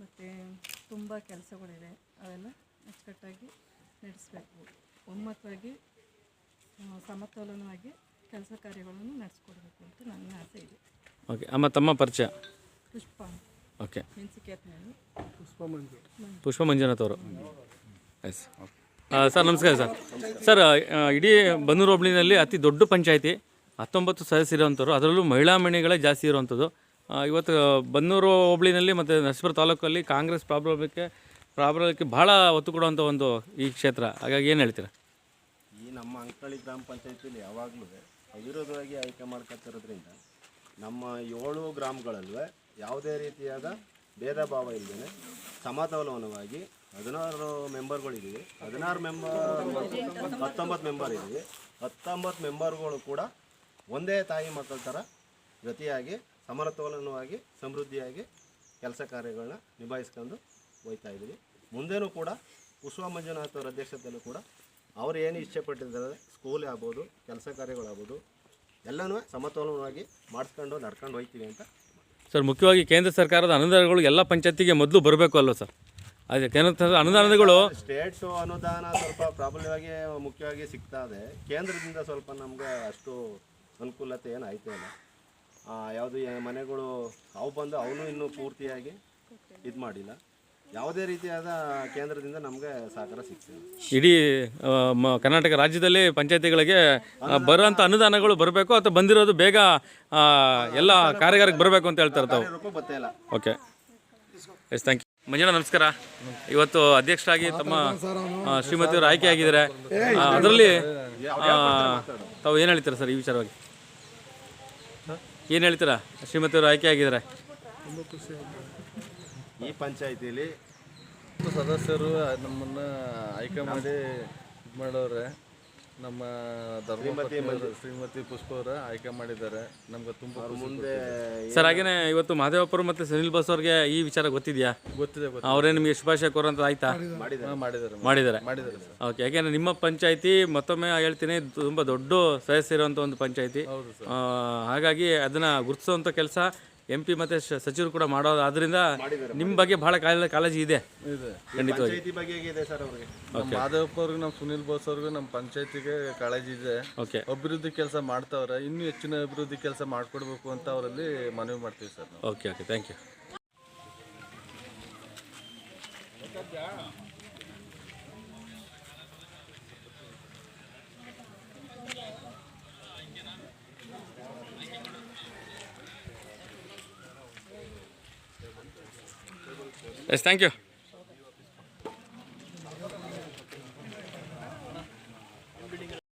ಮತ್ತು ತುಂಬ ಕೆಲಸಗಳಿದೆ ಅವೆಲ್ಲ ಅಚ್ಚುಕಟ್ಟಾಗಿ ನಡೆಸಬೇಕು. ಒಮ್ಮತವಾಗಿ ಸಮತೋಲನವಾಗಿ ಕೆಲಸ ಕಾರ್ಯಗಳನ್ನು ನಡೆಸ್ಕೊಡ್ಬೇಕು ಅಂತ ನನ್ನ ಆಸೆ ಇದೆ. ಓಕೆ ಅಮ್ಮ ತಮ್ಮ ಪರಿಚಯ. ಪುಷ್ಪ ಓಕೆ ಮೆಣಸಿಕೆತ್ನಲ್ಲಿ ಪುಷ್ಪ ಮಂಜುನಾಥ್ ಅವರು. ಎಸ್ ಸರ್ ನಮಸ್ಕಾರ ಸರ್. ಸರ್ ಇಡೀ ಬನ್ನೂರು ಹೋಬಳಿನಲ್ಲಿ ಅತಿ ದೊಡ್ಡ ಪಂಚಾಯಿತಿ. ಹತ್ತೊಂಬತ್ತು ಸದಸ್ಯರಿರುವಂಥವ್ರು ಅದರಲ್ಲೂ ಮಹಿಳಾ ಮಣಿಗಳೇ ಜಾಸ್ತಿ ಇರುವಂಥದ್ದು. ಇವತ್ತು ಬನ್ನೂರು ಹೋಬಳಿನಲ್ಲಿ ಮತ್ತು ನರಸೀಪುರ ತಾಲೂಕಲ್ಲಿ ಕಾಂಗ್ರೆಸ್ ಪ್ರಾಬ್ಲಮಕ್ಕೆ ಪ್ರಾಬ್ಲಮಕ್ಕೆ ಭಾಳ ಒತ್ತು ಕೊಡುವಂಥ ಒಂದು ಈ ಕ್ಷೇತ್ರ. ಹಾಗಾಗಿ ಏನು ಹೇಳ್ತೀರಾ? ಈ ನಮ್ಮ ಅಂಕಳಿ ಗ್ರಾಮ ಪಂಚಾಯತಿಲಿ ಯಾವಾಗಲೂ ಅವಿರೋಧವಾಗಿ ಆಯ್ಕೆ ಮಾಡ್ಕೊತಿರೋದ್ರಿಂದ ನಮ್ಮ ಏಳು ಗ್ರಾಮಗಳಲ್ಲೂ ಯಾವುದೇ ರೀತಿಯಾದ ಭೇದ ಭಾವ ಇಲ್ಲದೇ ಸಮತೋಲನವಾಗಿ ಹದಿನಾರು ಮೆಂಬರ್ಗಳಿದ್ದೀವಿ. ಹದಿನಾರು ಮೆಂಬರ್, ಹತ್ತೊಂಬತ್ತು ಮೆಂಬರ್ ಇದ್ದೀವಿ. ಹತ್ತೊಂಬತ್ತು ಮೆಂಬರ್ಗಳು ಕೂಡ ಒಂದೇ ತಾಯಿ ಮಕ್ಕಳ ಥರ ಜೊತೆಯಾಗಿ ಸಮತೋಲನವಾಗಿ ಸಮೃದ್ಧಿಯಾಗಿ ಕೆಲಸ ಕಾರ್ಯಗಳನ್ನ ನಿಭಾಯಿಸ್ಕೊಂಡು ಹೋಗ್ತಾ ಇದ್ದೀವಿ. ಮುಂದೇನೂ ಕೂಡ ಪುಷ್ಪ ಮಂಜುನಾಥ್ ಅವರ ಅಧ್ಯಕ್ಷತೆಯಲ್ಲೂ ಕೂಡ ಅವರು ಏನು ಇಚ್ಛೆ ಪಟ್ಟಿದ್ದಾರೆ ಸ್ಕೂಲ್ ಆಗ್ಬೋದು ಕೆಲಸ ಕಾರ್ಯಗಳಾಗ್ಬೋದು ಎಲ್ಲನೂ ಸಮತೋಲನವಾಗಿ ಮಾಡಿಸ್ಕೊಂಡು ನಡ್ಕೊಂಡು ಹೋಗ್ತೀವಿ ಅಂತ ಸರ್ ಮುಖ್ಯವಾಗಿ ಕೇಂದ್ರ ಸರ್ಕಾರದ ಅನುದಾನಗಳು ಎಲ್ಲ ಪಂಚಾಯತಿಗೆ ಮೊದಲು ಬರಬೇಕು ಅಲ್ವ ಸರ್? ಅದೇ ಕೇಂದ್ರ ಅನುದಾನಗಳು ಸ್ಟೇಟ್ಸು ಅನುದಾನ ಸ್ವಲ್ಪ ಪ್ರಾಬಲ್ಯವಾಗಿ ಮುಖ್ಯವಾಗಿ ಸಿಗ್ತಾ ಇದೆ. ಕೇಂದ್ರದಿಂದ ಸ್ವಲ್ಪ ನಮಗೆ ಅಷ್ಟು ಅನುಕೂಲತೆ ಏನು ಆಯ್ತಾ ಇಲ್ಲ. ಯಾವುದು ಮನೆಗಳು ಅವು ಬಂದು ಅವನು ಇನ್ನೂ ಪೂರ್ತಿಯಾಗಿ ಇದು ಮಾಡಿಲ್ಲ. ಯಾವುದೇ ರೀತಿಯಾದ ಕೇಂದ್ರದಿಂದ ನಮಗೆ ಸಹಕಾರ ಸಿಗ್ತಿಲ್ಲ. ಇಡೀ ಮ- ಕರ್ನಾಟಕ ರಾಜ್ಯದಲ್ಲಿ ಪಂಚಾಯತಿಗಳಿಗೆ ಬರುವಂಥ ಅನುದಾನಗಳು ಬರಬೇಕು ಅಥವಾ ಬಂದಿರೋದು ಬೇಗ ಆ, ಎಲ್ಲ ಕಾರ್ಯಗಾರಕ್ಕೆ ಬರಬೇಕು ಅಂತ ಹೇಳ್ತಾರೆ ತಾವು ರೂಪಾಯಿ ಇಲ್ಲ. ಓಕೆ. ಎಸ್ ಥ್ಯಾಂಕ್ ಯು ಮಂಜುನಾ ನಮಸ್ಕಾರ. ಇವತ್ತು ಅಧ್ಯಕ್ಷರಾಗಿ ತಮ್ಮ ಆ, ಶ್ರೀಮತಿಯವರು ಆಯ್ಕೆ ಆಗಿದ್ದಾರೆ. ಅದರಲ್ಲಿ ತಾವು ಏನು ಹೇಳ್ತೀರಾ ಸರ್ ಈ ವಿಚಾರವಾಗಿ? ಏನು ಹೇಳ್ತೀರಾ? ಶ್ರೀಮತಿಯವರು ಆಯ್ಕೆ ಆಗಿದ್ದಾರೆ. ಈ ಪಂಚಾಯತಿಯಲ್ಲಿ ಸದಸ್ಯರು ನಮ್ಮನ್ನ ಆಯ್ಕೆ ಮಾಡಿ ಇದು ಮಾಡೋರೆ. ನಮ್ಮ ಶ್ರೀಮತಿ ಪುಷ್ಪ ಅವರ ಆಯ್ಕೆ ಮಾಡಿದ್ದಾರೆ. ನಮ್ಗೆ ತುಂಬ ಮುಂದೆ ಸರ್ ಹಾಗೇನೆ ಇವತ್ತು ಮಹದೇವಪ್ಪರು ಮತ್ತೆ ಸುನಿಲ್ ಬಸ್ ಅವ್ರಿಗೆ ಈ ವಿಚಾರ ಗೊತ್ತಿದ್ಯಾ? ಗೊತ್ತಿದೆ ಗೊತ್ತಿದೆ. ಅವರೇ ನಿಮಗೆ ಶುಭಾಶಯ ಕೊರಂತ ಆಯ್ತಾ? ಹಾ, ಮಾಡಿದ್ದಾರೆ ಮಾಡಿದ್ದಾರೆ. ಮಾಡಿದ್ದಾರೆ ಸರ್. ಓಕೆ ಯಾಕೆಂದ್ರೆ ನಿಮ್ಮ ಪಂಚಾಯತಿ ಮತ್ತೊಮ್ಮೆ ಹೇಳ್ತೀನಿ ತುಂಬಾ ದೊಡ್ಡ ಸದಸ್ಯ ಇರುವಂತ ಒಂದು ಪಂಚಾಯತಿ. ಹಾಗಾಗಿ ಅದನ್ನ ಗುರುತಿಸುವಂತ ಕೆಲಸ ಎಂ ಪಿ ಮತ್ತು ಸಚಿವರು ಕೂಡ ಮಾಡೋದಾದ್ರಿಂದ ನಿಮ್ಮ ಬಗ್ಗೆ ಭಾಳ ಕಾಳ ಕಾಳಜಿ ಇದೆ. ಇದೆ. ಖಂಡಿತವಾಗಿ. ಪಂಚಾಯತಿ ಬಗ್ಗೆ ಹೇಗಿದೆ ಸರ್ ಅವ್ರಿಗೆ? ನಮ್ಮ ಮಾಧವಪ್ಪ ಅವ್ರಿಗೆ ನಮ್ಮ ಸುನಿಲ್ ಬೋಸ್ ಅವ್ರಿಗೂ ನಮ್ಮ ಪಂಚಾಯತಿಗೆ ಕಾಳಜಿ ಇದೆ. ಓಕೆ ಅಭಿವೃದ್ಧಿ ಕೆಲಸ ಮಾಡ್ತಾವ್ರೆ. ಇನ್ನೂ ಹೆಚ್ಚಿನ ಅಭಿವೃದ್ಧಿ ಕೆಲಸ ಮಾಡ್ಕೊಡ್ಬೇಕು ಅಂತ ಅವರಲ್ಲಿ ಮನವಿ ಮಾಡ್ತೀವಿ ಸರ್ ನಾವು. Okay okay thank U S thank you